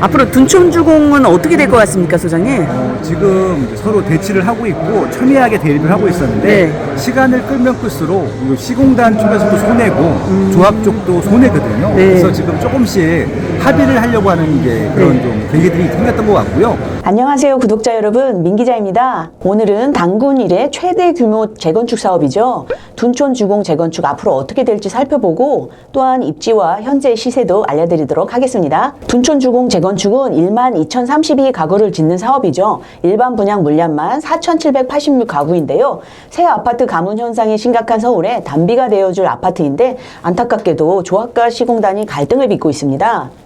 앞으로 둔촌주공은 어떻게 될 것 같습니까, 소장님? 어, 지금 서로 대치를 하고 있고 첨예하게 대립을 하고 있었는데 네. 시간을 끌면 끌수록 시공단 쪽에서도 손해고 조합 쪽도 손해거든요. 음. 네. 그래서 지금 조금씩 합의를 하려고 하는 게 그런 네. 좀 계기들이 생겼던 것 같고요. 안녕하세요 구독자 여러분 민 기자입니다. 오늘은 당군 일의 최대 규모 재건축 사업이죠. 둔촌 주공 재건축 앞으로 어떻게 될지 살펴보고 또한 입지와 현재 시세도 알려드리도록 하겠습니다. 둔촌 주공 재건축은 1만 2,032 가구를 짓는 사업이죠. 일반 분양 물량만 4,786 가구인데요. 새 아파트 가문 현상이 심각한 서울에 단비가 되어줄 아파트인데 안타깝게도 조합과 시공단이 갈등을 빚고 있습니다.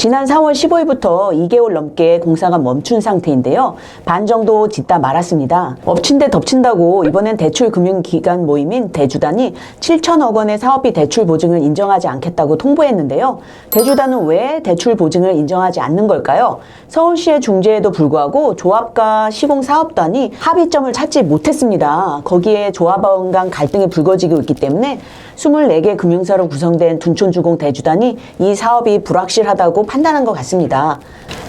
지난 4월 15일부터 2개월 넘게 공사가 멈춘 상태인데요. 반 정도 짓다 말았습니다. 엎친 데 덮친다고 이번엔 대출금융기관 모임인 대주단이 7천억 원의 사업비 대출 보증을 인정하지 않겠다고 통보했는데요. 대주단은 왜 대출 보증을 인정하지 않는 걸까요? 서울시의 중재에도 불구하고 조합과 시공사업단이 합의점을 찾지 못했습니다. 거기에 조합원 간 갈등이 불거지고 있기 때문에 24개 금융사로 구성된 둔촌주공 대주단이 이 사업이 불확실하다고 판단한 것 같습니다.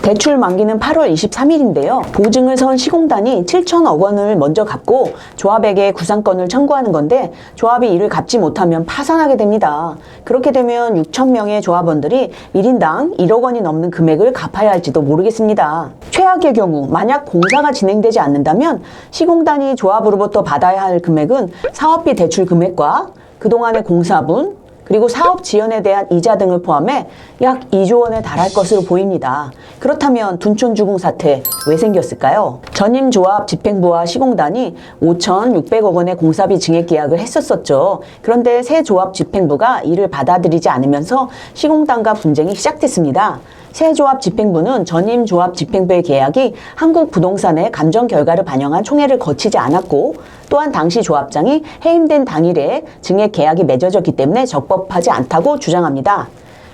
대출 만기는 8월 23일인데요. 보증을 선 시공단이 7천억 원을 먼저 갚고 조합에게 구상권을 청구하는 건데 조합이 이를 갚지 못하면 파산하게 됩니다. 그렇게 되면 6천 명의 조합원들이 1인당 1억 원이 넘는 금액을 갚아야 할지도 모르겠습니다. 최악의 경우 만약 공사가 진행되지 않는다면 시공단이 조합으로부터 받아야 할 금액은 사업비 대출 금액과 그동안의 공사분 그리고 사업 지연에 대한 이자 등을 포함해 약 2조 원에 달할 것으로 보입니다. 그렇다면 둔촌 주공 사태 왜 생겼을까요? 전임 조합 집행부와 시공단이 5,600억 원의 공사비 증액 계약을 했었었죠. 그런데 새 조합 집행부가 이를 받아들이지 않으면서 시공단과 분쟁이 시작됐습니다. 새 조합 집행부는 전임 조합 집행부의 계약이 한국 부동산의 감정 결과를 반영한 총회를 거치지 않았고 또한 당시 조합장이 해임된 당일에 증액 계약이 맺어졌기 때문에 적법하지 않다고 주장합니다.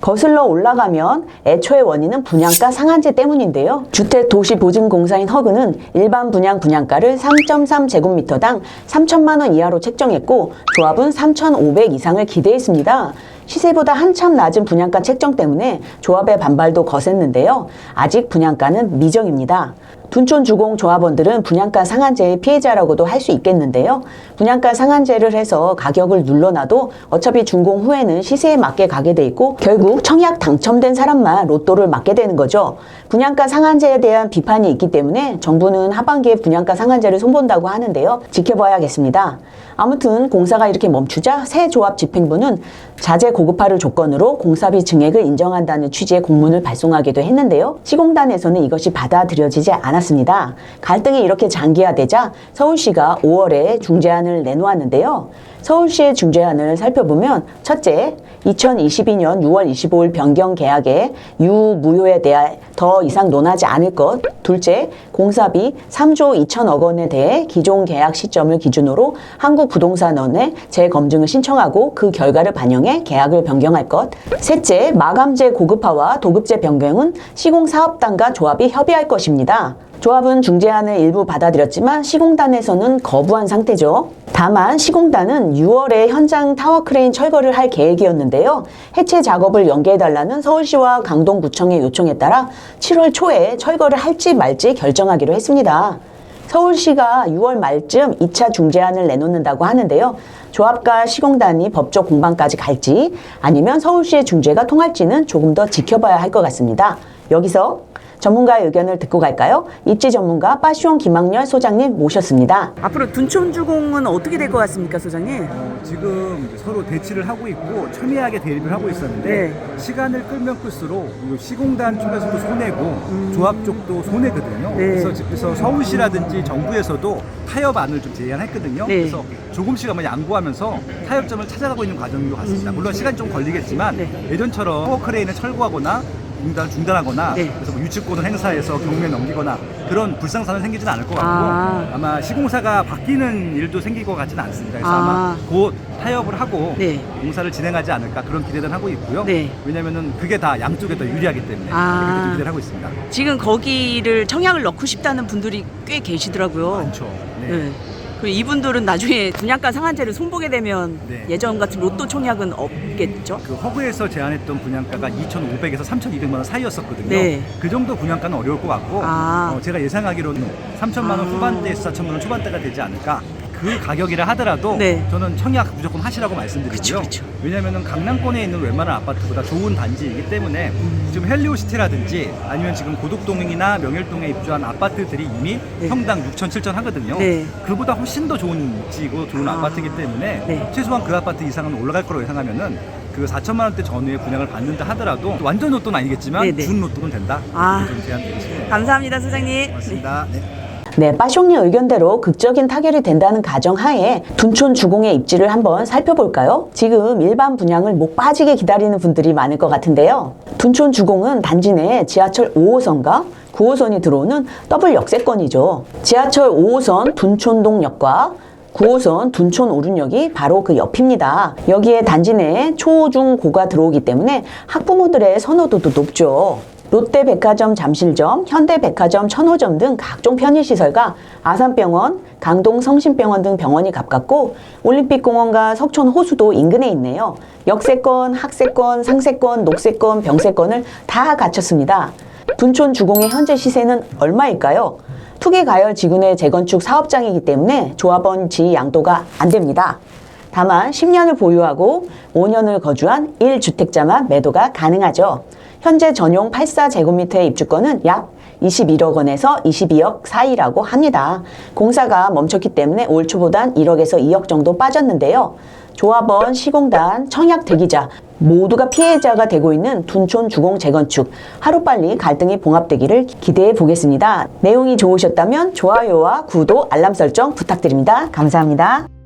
거슬러 올라가면 애초의 원인은 분양가 상한제 때문인데요. 주택 도시 보증 공사인 허그는 일반 분양 분양가를 3.3 제곱미터당 3천만 원 이하로 책정했고 조합은 3,500 이상을 기대했습니다. 시세보다 한참 낮은 분양가 책정 때문에 조합의 반발도 거셌는데요. 아직 분양가는 미정입니다. 둔촌 주공 조합원들은 분양가 상한제의 피해자라고도 할 수 있겠는데요. 분양가 상한제를 해서 가격을 눌러놔도 어차피 준공 후에는 시세에 맞게 가게 돼 있고 결국 청약 당첨된 사람만 로또를 맞게 되는 거죠. 분양가 상한제에 대한 비판이 있기 때문에 정부는 하반기에 분양가 상한제를 손본다고 하는데요. 지켜봐야겠습니다. 아무튼 공사가 이렇게 멈추자 새 조합 집행부는 자재 고급화를 조건으로 공사비 증액을 인정한다는 취지의 공문을 발송하기도 했는데요. 시공단에서는 이것이 받아들여지지 않 았습니다. 갈등이 이렇게 장기화되자 서울시가 5월에 중재안을 내놓았는데요. 서울시의 중재안을 살펴보면 첫째, 2022년 6월 25일 변경 계약의 유무효에 대해 더 이상 논하지 않을 것. 둘째, 공사비 3조 2천억 원에 대해 기존 계약 시점을 기준으로 한국부동산원에 재검증을 신청하고 그 결과를 반영해 계약을 변경할 것. 셋째, 마감재 고급화와 도급재 변경은 시공사업단과 조합이 협의할 것입니다. 조합은 중재안을 일부 받아들였지만 시공단에서는 거부한 상태죠. 다만 시공단은 6월에 현장 타워 크레인 철거를 할 계획이었는데요. 해체 작업을 연기해달라는 서울시와 강동구청의 요청에 따라 7월 초에 철거를 할지 말지 결정하기로 했습니다. 서울시가 6월 말쯤 2차 중재안을 내놓는다고 하는데요. 조합과 시공단이 법적 공방까지 갈지 아니면 서울시의 중재가 통할지는 조금 더 지켜봐야 할 것 같습니다. 여기서 전문가의 의견을 듣고 갈까요? 입지 전문가 빠시온 김학렬 소장님 모셨습니다. 앞으로 둔촌주공은 어떻게 될 것 같습니까, 소장님? 어, 지금 서로 대치를 하고 있고 첨예하게 대립을 하고 있었는데 네. 시간을 끌면 끌수록 이거 시공단 쪽에서도 손해고 조합 쪽도 손해거든요. 네. 그래서, 그래서 서울시라든지 정부에서도 타협안을 좀 제안했거든요. 네. 그래서 조금씩 아마 양보하면서 타협점을 찾아가고 있는 과정인 것 같습니다. 물론 시간이 좀 걸리겠지만 네. 예전처럼 파워크레인을 철거하거나 중단, 중단하거나 네. 그래서 뭐 유치권을 행사해서 경매 넘기거나 그런 불상사는 생기지는 않을 것 같고 아. 아마 시공사가 바뀌는 일도 생길 것 같지는 않습니다. 그래서 아. 아. 마곧 타협을 하고 네. 공사를 진행하지 않을까 그런 기대를 하고 있고요. 네. 왜냐면은 그게 다 양쪽에 더 유리하기 때문에 아. 그렇게 좀 기대를 하고 있습니다. 지금 거기를 청약을 넣고 싶다는 분들이 꽤 계시더라고요. 많죠. 네. 네. 그럼 이분들은 나중에 분양가 상한제를 손보게 되면 네. 예전 같은 로또 청약은 없겠죠? 그 허브에서 제안했던 분양가가 2,500에서 3,200만 원 사이였었거든요. 네. 그 정도 분양가는 어려울 것 같고 아. 어, 제가 예상하기로는 3천만 원 아. 후반대에서 4천만 원 초반대가 되지 않을까. 그 가격이라 하더라도 네. 저는 청약 무조건 하시라고 말씀드리고요. 그쵸, 그쵸. 왜냐하면 강남권에 있는 웬만한 아파트보다 좋은 단지이기 때문에 음. 지금 헬리오시티라든지 아니면 지금 고덕동이나 명일동에 입주한 아파트들이 이미 네. 평당 6천, 7천 하거든요. 네. 그보다 훨씬 더 좋은 입지고 좋은 아. 아. 파트이기 때문에 네. 최소한 그 아파트 이상은 올라갈 거로 예상하면은 그 4천만 원대 전후에 분양을 받는다 하더라도 완전 로또는 아니겠지만 네네. 준 로또는 된다. 아. 좀 제안 드리겠습니다. 감사합니다, 소장님. 고맙습니다. 네. 네, 빠숑리 의견대로 극적인 타결이 된다는 가정하에 둔촌 주공의 입지를 한번 살펴볼까요? 지금 일반 분양을 못 빠지게 기다리는 분들이 많을 것 같은데요. 둔촌 주공은 단지 내 지하철 5호선과 9호선이 들어오는 더블 역세권이죠. 지하철 5호선 둔촌동역과 9호선 둔촌 오륜역이 바로 그 옆입니다. 여기에 단지 내에 초, 중, 고가 들어오기 때문에 학부모들의 선호도도 높죠. 롯데백화점 잠실점, 현대백화점 천호점 등 각종 편의시설과 아산병원, 강동 성심병원 등 병원이 가깝고 올림픽공원과 석촌 호수도 인근에 있네요. 역세권, 학세권, 상세권, 녹세권, 병세권을 다 갖췄습니다. 둔촌 주공의 현재 시세는 얼마일까요? 투기 가열 지구내 재건축 사업장이기 때문에 조합원 지위 양도가 안 됩니다. 다만 10년을 보유하고 5년을 거주한 1주택자만 매도가 가능하죠. 현재 전용 84제곱미터의 입주권은 약 21억 원에서 22억 사이라고 합니다. 공사가 멈췄기 때문에 올 초보단 1억에서 2억 정도 빠졌는데요. 조합원, 시공단, 청약 대기자 모두가 피해자가 되고 있는 둔촌 주공 재건축 하루빨리 갈등이 봉합되기를 기대해 보겠습니다. 내용이 좋으셨다면 좋아요와 구독, 알람 설정 부탁드립니다. 감사합니다.